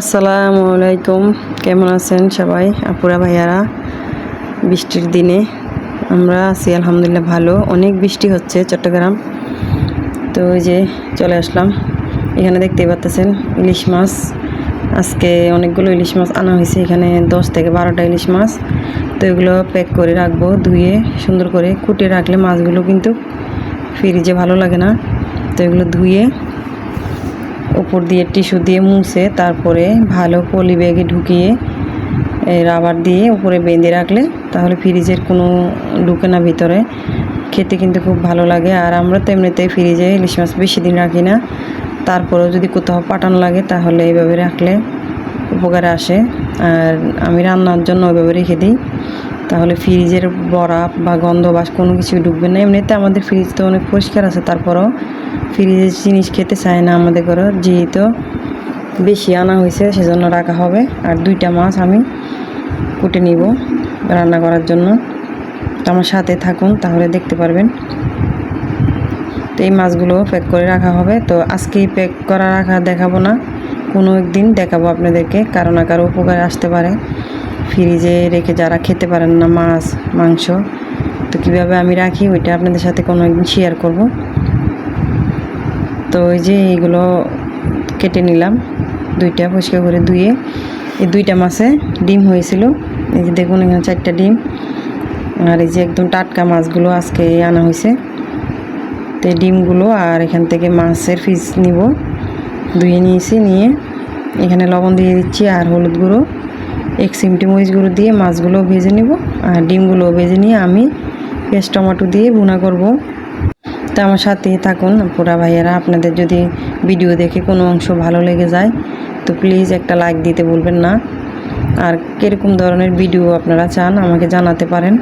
আসসালামু আলাইকুম। কেমন আছেন সবাই? আপুরা, ভাইয়ারা, বৃষ্টির দিনে আমরা আছি, আলহামদুলিল্লাহ ভালো। অনেক বৃষ্টি হচ্ছে চট্টগ্রাম। তো ওই যে চলে আসলাম। এখানে দেখতেই পাচ্ছেন ইলিশ মাছ। আজকে অনেকগুলো ইলিশ মাছ আনা হয়েছে। এখানে দশ থেকে বারোটা ইলিশ মাছ। তো এগুলো প্যাক করে রাখব, ধুয়ে সুন্দর করে কুটে রাখলে মাছগুলো কিন্তু ফ্রিজে ভালো লাগে না। তো এগুলো ধুয়ে উপর দিয়ে টিস্যু দিয়ে মুছে তারপরে ভালো পলি ব্যাগে ঢুকিয়ে রাবার দিয়ে উপরে বেঁধে রাখলে তাহলে ফ্রিজের কোনো ঢুকে না ভিতরে। খেতে কিন্তু খুব ভালো লাগে। আর আমরা তো এমনিতে ফ্রিজে ইলিশ মাছ বেশি দিন রাখি না। তারপরেও যদি কোথাও পাঠানো লাগে তাহলে এইভাবে রাখলে উপকারে আসে। আর আমি রান্নার জন্য ওইভাবে রেখে দিই। তাহলে ফ্রিজের বরফ বা গন্ধ বাস কোনো কিছু ঢুকবে না। এমনিতে আমাদের ফ্রিজ তো অনেক পরিষ্কার আছে, তারপরও ফ্রিজের জিনিস খেতে চায় না আমাদের ঘরে, যেহেতু বেশি আনা হয়েছে, সেজন্য রাখা হবে। আর দুইটা মাছ আমি কুটে নিব রান্না করার জন্য। তো আমার সাথে থাকুন, তাহলে দেখতে পারবেন। তো এই মাছগুলো প্যাক করে রাখা হবে। তো আজকেই প্যাক করা রাখা দেখাবো না। কোনো একদিন দেখাবো আপনাদেরকে, কারও না কারও উপকারে আসতে পারে। ফ্রিজে রেখে যারা খেতে পারেন না মাছ, মাংস, তো কীভাবে আমি রাখি ওইটা আপনাদের সাথে কোনো একদিন শেয়ার করব। তো ওই যে এইগুলো কেটে নিলাম, দুইটা পরিষ্কার করে ধুয়ে। এই দুইটা মাছে ডিম হয়েছিল, এই যে দেখুন এখানে চারটা ডিম। আর এই যে একদম টাটকা মাছগুলো আজকে আনা হয়েছে। তো এই ডিমগুলো আর এখান থেকে মাছের পিস নিব। ধুয়ে নিয়েছি, নিয়ে এখানে লবণ দিয়ে দিচ্ছি আর হলুদ গুঁড়ো। এক সিমটি মরিচ গুঁড়ো দিয়ে মাছগুলো ভেজে নেব আর ডিমগুলো ভেজে নিয়ে আমি পেঁয়াজ, টমেটো দিয়ে ভুনা করব। তো আমার সাথে থাকুন পুরা ভাইয়েরা। আপনাদের যদি ভিডিও দেখে কোনো অংশ ভালো লেগে যায়, তো প্লিজ একটা লাইক দিতে বলবেন না। আর কীরকম ধরনের ভিডিও আপনারা চান আমাকে জানাতে পারেন।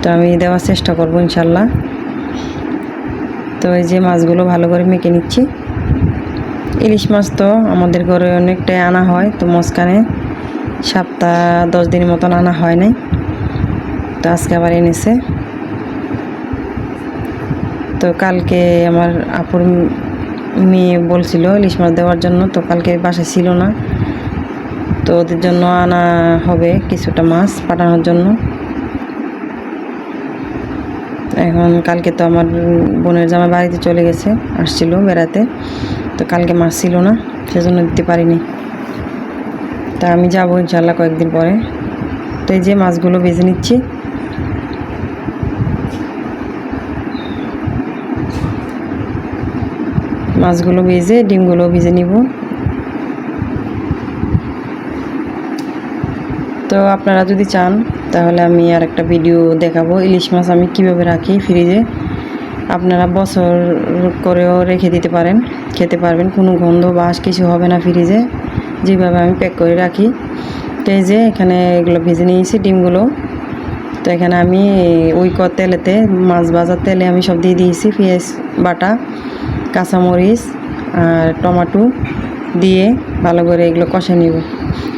তো আমি দেওয়ার চেষ্টা করব ইনশাল্লাহ। তো এই যে মাছগুলো ভালো করে মেখে নিচ্ছি। ইলিশ মাছ তো আমাদের ঘরে অনেকটাই আনা হয়, তো মাঝখানে সপ্তাহ, দশ দিনের মতন আনা হয় নাই। তো আজকে আবার এনেছে। তো কালকে আমার আপুর মেয়ে বলছিল ইলিশ মাছ দেওয়ার জন্য, তো কালকে বাসায় ছিল না। তো ওদের জন্য আনা হবে কিছুটা মাছ পাঠানোর জন্য। এখন কালকে তো আমার বোনের জামা বাড়িতে চলে গেছে, আসছিল বেড়াতে। তো কালকে মাছ ছিল না, সেজন্য দিতে পারিনি। তা আমি যাব ইনশাল্লাহ কয়েকদিন পরে। তো এই যে মাছগুলো বেছে নিচ্ছি। মাছগুলো ভেজে ডিমগুলো ভেজে নিব। তো আপনারা যদি চান, তাহলে আমি আর একটা ভিডিও দেখাবো। ইলিশ মাছ আমি কীভাবে রাখি ফ্রিজে। আপনারা বছর করেও রেখে দিতে পারেন, খেতে পারবেন। কোনো গন্ধ বাস কিছু হবে না ফ্রিজে। যেভাবে আমি প্যাক করে রাখি। তো এই যে এখানে এগুলো ভেজে নিয়েছি ডিমগুলো। তো এখানে আমি ওই ক তেলেতে, মাছ ভাজার তেলে আমি সব দিয়ে দিয়েছি পেঁয়াজ, বাটা, কাঁচামরিচ আর টমাটো দিয়ে ভালো করে এগুলো কষে নিব।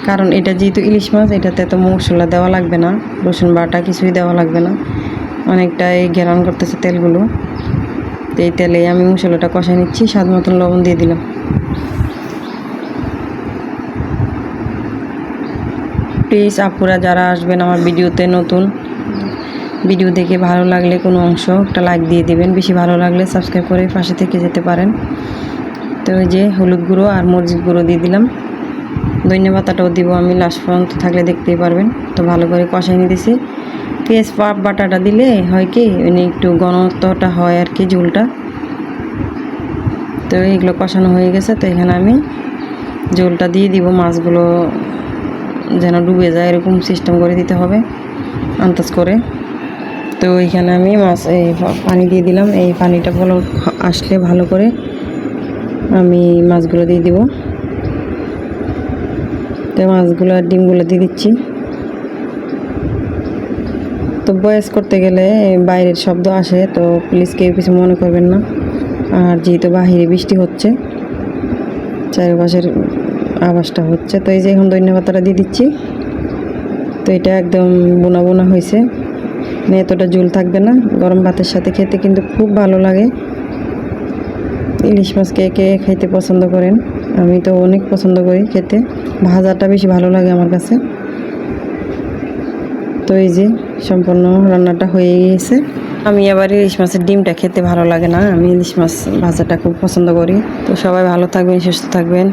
কারণ এটা যেহেতু ইলিশ মাছ, এটাতে তো মশলা দেওয়া লাগবে না, রসুন বাটা কিছুই দেওয়া লাগবে না। অনেকটাই ঘেরান করতেছে তেলগুলো। তো এই তেলে আমি মশলাটা কষে নিচ্ছি স্বাদ মতন লবণ দিয়ে দিলাম। প্লিজ আপুরা যারা আসবেন আমার ভিডিওতে নতুন, ভিডিও দেখে ভালো লাগলে কোনো অংশ একটা লাইক দিয়ে দিবেন, বেশি ভালো লাগলে সাবস্ক্রাইব করে পাশে থেকে যেতে পারেন। তো ওই যে হলুদ গুঁড়ো আর মরিচ গুঁড়ো দিয়ে দিলাম। ধনিয়া পাতাটাও দিব আমি লাস্ট পর্যন্ত থাকলে দেখতেই পারবেন। তো ভালো করে কষাই নিতেছি। পেঁয়াজ পাপ বাটাটা দিলে হয় কি মানে একটু ঘনত্বটা হয় আর কি ঝোলটা। তো এইগুলো কষানো হয়ে গেছে, তো এখানে আমি ঝোলটা দিয়ে দিব মাছগুলো যেন ডুবে যায়, এরকম সিস্টেম করে দিতে হবে, আন্দাজ করে। তো এইখানে আমি মাছ, এই পানি দিয়ে দিলাম। এই পানিটা ভালো আসলে ভালো করে আমি মাছগুলো দিয়ে দিব। তো মাছগুলো আর ডিমগুলো দিয়ে দিচ্ছি। তো বয়স করতে গেলে বাইরের শব্দ আসে, তো প্লিজ কেউ কিছু মনে করবেন না। আর যেহেতু বাহিরে বৃষ্টি হচ্ছে, চারিপাশের আওয়াজটা হচ্ছে। তো এই যে এখন ধন্যবাদ দিয়ে দিচ্ছি। তো এটা একদম বোনা বোনা হয়েছে। মানে এতটা ঝোল থাকবে না। গরম ভাতের সাথে খেতে কিন্তু খুব ভালো লাগে। ইলিশ মাছ কে কে খাইতে পছন্দ করেন? আমি তো অনেক পছন্দ করি খেতে। ভাজাটা বেশি ভালো লাগে আমার কাছে। তো এই যে সম্পূর্ণ রান্নাটা হয়ে গিয়েছে। আমি আবার ইলিশ মাছের ডিমটা খেতে ভালো লাগে না। আমি ইলিশ মাছ ভাজাটা খুব পছন্দ করি। তো সবাই ভালো থাকবেন, সুস্থ থাকবেন।